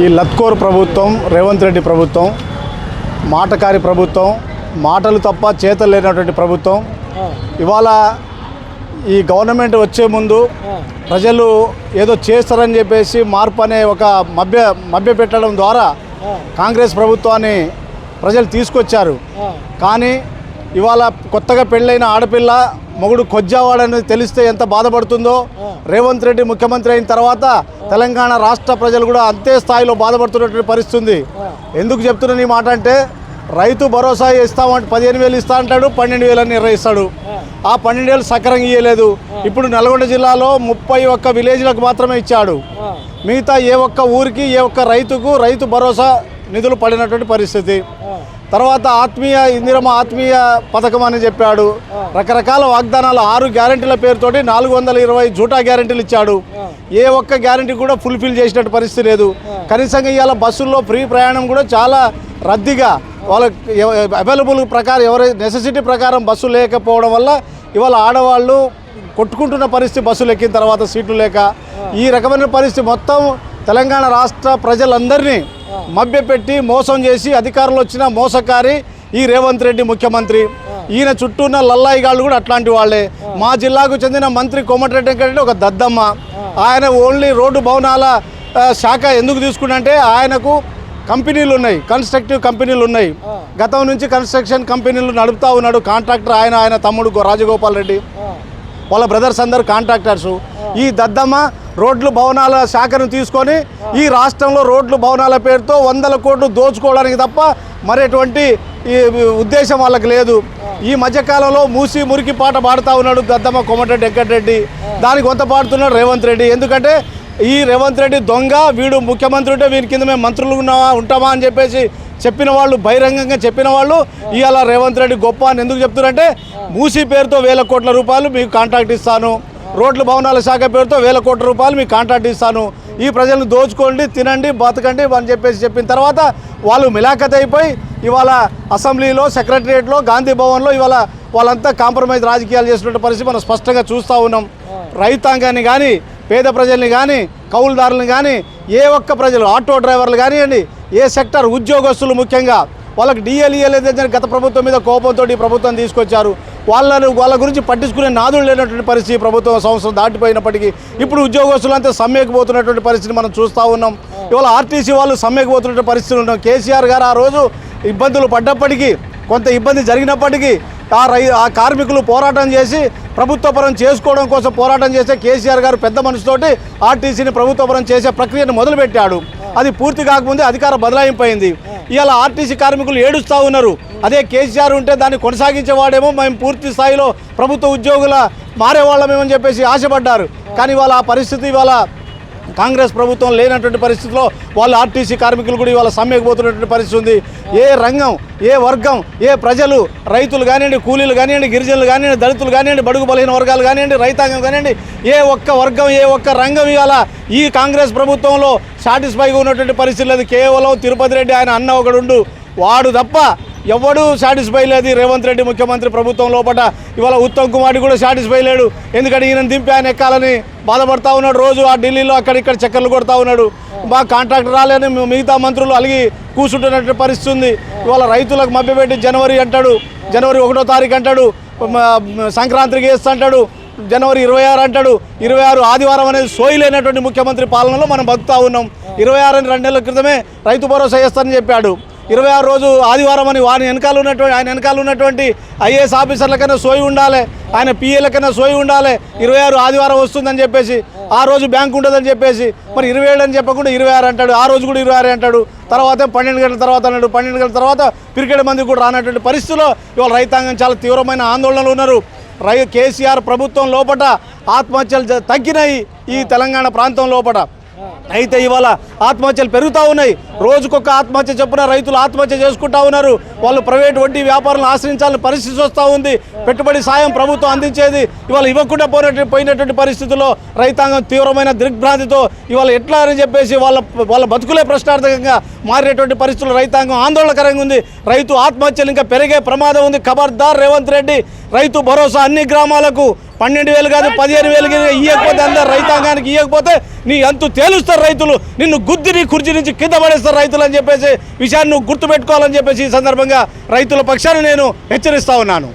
ఈ లత్కోర్ ప్రభుత్వం రేవంత్ రెడ్డి ప్రభుత్వం మాటకారి ప్రభుత్వం మాటలు తప్ప చేతలు లేనటువంటి ప్రభుత్వం. ఇవాళ ఈ గవర్నమెంట్ వచ్చే ముందు ప్రజలు ఏదో చేస్తారని చెప్పేసి మార్పు అనే ఒక మభ్య మభ్య పెట్టడం ద్వారా కాంగ్రెస్ ప్రభుత్వాన్ని ప్రజలు తీసుకొచ్చారు. కానీ ఇవాళ కొత్తగా పెళ్ళైన ఆడపిల్ల మొగుడు కొజ్జావాడని తెలిస్తే ఎంత బాధపడుతుందో రేవంత్ రెడ్డి ముఖ్యమంత్రి అయిన తర్వాత తెలంగాణ రాష్ట్ర ప్రజలు కూడా అంతే స్థాయిలో బాధపడుతున్నటువంటి పరిస్థితి ఎందుకు చెప్తున్నాను ఈ మాట అంటే రైతు భరోసా ఇస్తామంటే పదిహేను వేలు ఇస్తా అంటాడు పన్నెండు వేలు అని నిర్ణయిస్తాడు. ఆ పన్నెండు వేలు సక్రంగా ఇవ్వలేదు ఇప్పుడు నల్గొండ జిల్లాలో ముప్పై ఒక్క విలేజ్లకు మాత్రమే ఇచ్చాడు. మిగతా ఏ ఒక్క ఊరికి ఏ ఒక్క రైతుకు రైతు భరోసా నిధులు పడినటువంటి పరిస్థితి. తర్వాత ఆత్మీయ ఇందిరమ ఆత్మీయ పథకం అని చెప్పాడు. రకరకాల వాగ్దానాలు ఆరు గ్యారంటీల పేరుతోటి నాలుగు వందల ఇరవై జూటా గ్యారంటీలు ఇచ్చాడు. ఏ ఒక్క గ్యారంటీ కూడా ఫుల్ఫిల్ చేసినట్టు పరిస్థితి లేదు. కనీసంగా ఇవాళ బస్సుల్లో ఫ్రీ ప్రయాణం కూడా చాలా రద్దీగా వాళ్ళ అవైలబుల్ ప్రకారం ఎవరి నెసెసిటీ ప్రకారం బస్సు లేకపోవడం వల్ల ఇవాళ ఆడవాళ్ళు కొట్టుకుంటున్న పరిస్థితి బస్సులు ఎక్కిన తర్వాత సీట్లు లేక ఈ రకమైన పరిస్థితి మొత్తం తెలంగాణ రాష్ట్ర ప్రజలందరినీ మభ్యపెట్టి మోసం చేసి అధికారంలో వచ్చిన మోసకారి ఈ రేవంత్ రెడ్డి ముఖ్యమంత్రి. ఈయన చుట్టూ ఉన్న లల్లాయి గాళ్ళు కూడా అట్లాంటి వాళ్ళే. మా జిల్లాకు చెందిన మంత్రి కోమటిరెడ్డి వెంకటరెడ్డి ఒక దద్దమ్మ. ఆయన ఓన్లీ రోడ్డు భవనాల శాఖ ఎందుకు తీసుకున్నంటే ఆయనకు కంపెనీలు ఉన్నాయి కన్స్ట్రక్టివ్ కంపెనీలు ఉన్నాయి. గతం నుంచి కన్స్ట్రక్షన్ కంపెనీలు నడుపుతా ఉన్నాడు కాంట్రాక్టర్ ఆయన ఆయన తమ్ముడు రాజగోపాల్ రెడ్డి. వాళ్ళ బ్రదర్స్ అందరు కాంట్రాక్టర్స్. ఈ దద్దమ్మ రోడ్లు భవనాల శాఖను తీసుకొని ఈ రాష్ట్రంలో రోడ్లు భవనాల పేరుతో వందల కోట్లు దోచుకోవడానికి తప్ప మరేటువంటి ఈ ఉద్దేశం వాళ్ళకి లేదు. ఈ మధ్యకాలంలో మూసి మురికి పాట పాడుతూ ఉన్నాడు దద్దమ్మ కొమటరెడ్డి వెంకటరెడ్డి. దానికి కొంత పాడుతున్నాడు రేవంత్ రెడ్డి. ఎందుకంటే ఈ రేవంత్ రెడ్డి దొంగ వీడు ముఖ్యమంత్రి ఉంటే వీని కింద మేము మంత్రులు ఉన్నామా ఉంటామా అని చెప్పేసి చెప్పిన వాళ్ళు బహిరంగంగా చెప్పిన వాళ్ళు ఇవాళ రేవంత్ రెడ్డి గొప్ప అని ఎందుకు చెప్తున్నారంటే మూసీ పేరుతో వేల కోట్ల రూపాయలు మీకు కాంట్రాక్ట్ ఇస్తాను. రోడ్లు భవనాల శాఖ పేరుతో వేల కోట్ల రూపాయలు మీకు కాంట్రాక్ట్ ఇస్తాను. ఈ ప్రజలను దోచుకోండి తినండి బతకండి అని చెప్పేసి చెప్పిన తర్వాత వాళ్ళు మిలాఖత్ అయిపోయి ఇవాళ అసెంబ్లీలో సెక్రటరియట్లో గాంధీ భవన్లో ఇవాళ వాళ్ళంతా కాంప్రమైజ్ రాజకీయాలు చేసినటువంటి పరిస్థితి మనం స్పష్టంగా చూస్తూ ఉన్నాం. రైతాంగాన్ని కానీ పేద ప్రజల్ని కానీ కౌలుదారులను కానీ ఏ ఒక్క ప్రజలు ఆటో డ్రైవర్లు కానివ్వండి ఏ సెక్టర్ ఉద్యోగస్తులు ముఖ్యంగా వాళ్ళకి డిఎల్ఈఎల్ గత ప్రభుత్వం మీద కోపంతో ఈ ప్రభుత్వం తీసుకొచ్చారు. వాళ్ళను వాళ్ళ గురించి పట్టించుకునే నాదులు లేనటువంటి పరిస్థితి ప్రభుత్వం సంవత్సరం దాటిపోయినప్పటికీ ఇప్పుడు ఉద్యోగస్తులంతా అంతా పోతున్నటువంటి పరిస్థితిని మనం చూస్తూ ఉన్నాం. ఇవాళ ఆర్టీసీ వాళ్ళు సమ్మెకు పరిస్థితి పరిస్థితులు ఉన్నాం. కేసీఆర్ గారు ఆ రోజు ఇబ్బందులు పడ్డప్పటికీ కొంత ఇబ్బంది జరిగినప్పటికీ ఆ రై ఆ కార్మికులు పోరాటం చేసి ప్రభుత్వపరం చేసుకోవడం కోసం పోరాటం చేసే కేసీఆర్ గారు పెద్ద మనసుతోటి ఆర్టీసీని ప్రభుత్వపరం చేసే ప్రక్రియను మొదలుపెట్టాడు. అది పూర్తి కాకముందే అధికార బదలాయింపోయింది ఇవాళ ఆర్టీసీ కార్మికులు ఏడుస్తూ ఉన్నారు. అదే కేసీఆర్ ఉంటే దాన్ని కొనసాగించేవాడేమో మేము పూర్తి స్థాయిలో ప్రభుత్వ ఉద్యోగుల మారేవాళ్ళమేమని చెప్పేసి ఆశపడ్డారు. కానీ వాళ్ళ ఆ పరిస్థితి ఇవాళ కాంగ్రెస్ ప్రభుత్వం లేనటువంటి పరిస్థితిలో వాళ్ళు ఆర్టీసీ కార్మికులు కూడా ఇవాళ సమ్మెకు పోతున్నటువంటి పరిస్థితి ఉంది. ఏ రంగం ఏ వర్గం ఏ ప్రజలు రైతులు కానివ్వండి కూలీలు కానివ్వండి గిరిజనులు కానివ్వండి దళితులు కానివ్వండి బడుగు బలహీన వర్గాలు కానివ్వండి రైతాంగం కానివ్వండి ఏ ఒక్క వర్గం ఏ ఒక్క రంగం ఇవాళ ఈ కాంగ్రెస్ ప్రభుత్వంలో సాటిస్ఫైగా ఉన్నటువంటి పరిస్థితి లేదు. కేవలం తిరుపతి రెడ్డి ఆయన అన్న ఒకడుండు వాడు తప్ప ఎవడూ సాటిస్ఫై లేదు. రేవంత్ రెడ్డి ముఖ్యమంత్రి ప్రభుత్వం లోపల ఇవాళ ఉత్తమ్ కుమార్ కూడా సాటిస్ఫై లేడు. ఎందుకంటే ఈయన దింపి ఆయన ఎక్కాలని బాధపడతా ఉన్నాడు. రోజు ఆ ఢిల్లీలో అక్కడిక్కడ చక్కర్లు కొడతా ఉన్నాడు. మా కాంట్రాక్ట్ రాలేని మిగతా మంత్రులు అలిగి కూర్చుంటున్నట్టు పరిస్థితి ఉంది. ఇవాళ రైతులకు మభ్యపెట్టి జనవరి అంటాడు. జనవరి ఒకటో తారీఖు అంటాడు. సంక్రాంతికి వేస్తా అంటాడు. జనవరి ఇరవై ఆరు అంటాడు. ఇరవై ఆరు ఆదివారం అనేది సోయిలేనటువంటి ముఖ్యమంత్రి పాలనలో మనం బతుకుతా ఉన్నాం. ఇరవై ఆరు అని రెండు నెలల క్రితమే రైతు భరోసా చేస్తానని చెప్పాడు. ఇరవై ఆరు రోజు ఆదివారం అని వారి వెనకాల ఉన్నటువంటి ఆయన వెనకాల ఉన్నటువంటి ఐఏఎస్ ఆఫీసర్లకైనా సోయి ఉండాలి. ఆయన పిఏలకైనా సోయి ఉండాలి. ఇరవై ఆరు ఆదివారం వస్తుందని చెప్పేసి ఆ రోజు బ్యాంక్ ఉంటుందని చెప్పేసి మరి ఇరవై ఏడు అని చెప్పకుండా ఇరవై ఆరు అంటాడు. ఆ రోజు కూడా ఇరవై ఆరు అంటాడు. తర్వాత పన్నెండు గంటల తర్వాత అన్నాడు. పన్నెండు గంటల తర్వాత క్రికెట్ మంది కూడా రానటువంటి పరిస్థితిలో ఇవాళ రైతాంగం చాలా తీవ్రమైన ఆందోళనలు ఉన్నారు. రై కేసీఆర్ ప్రభుత్వం లోపట ఆత్మహత్యలు తగ్గినాయి ఈ తెలంగాణ ప్రాంతం లోపట. అయితే ఇవాళ ఆత్మహత్యలు పెరుగుతూ ఉన్నాయి. రోజుకొక ఆత్మహత్య చెప్పున రైతులు ఆత్మహత్య చేసుకుంటా ఉన్నారు. వాళ్ళు ప్రైవేట్ వడ్డీ వ్యాపారులను ఆశ్రయించాలని పరిస్థితి వస్తూ ఉంది. పెట్టుబడి సాయం ప్రభుత్వం అందించేది. ఇవాళ ఇవ్వకుండా పోయినట్టు పోయినటువంటి పరిస్థితుల్లో రైతాంగం తీవ్రమైన దిగ్భ్రాంతితో ఇవాళ ఎట్లా అని చెప్పేసి వాళ్ళ వాళ్ళ బతుకులే ప్రశ్నార్థకంగా మారేటువంటి పరిస్థితులు రైతాంగం ఆందోళనకరంగా ఉంది. రైతు ఆత్మహత్యలు ఇంకా పెరిగే ప్రమాదం ఉంది. ఖబర్దార్ రేవంత్ రెడ్డి రైతు భరోసా అన్ని గ్రామాలకు పన్నెండు వేలు కాదు పదిహేను వేలు ఇవ్వకపోతే అందరు రైతాంగానికి ఇవ్వకపోతే నీ అంతు తేలుస్తారు రైతులు. నిన్ను గుద్దిని కుర్చీ నుంచి కింద పడేస్తారు రైతులు అని చెప్పేసి విషయాన్ని నువ్వు గుర్తుపెట్టుకోవాలని చెప్పేసి ఈ సందర్భంగా రైతుల పక్షాన్ని నేను హెచ్చరిస్తా ఉన్నాను.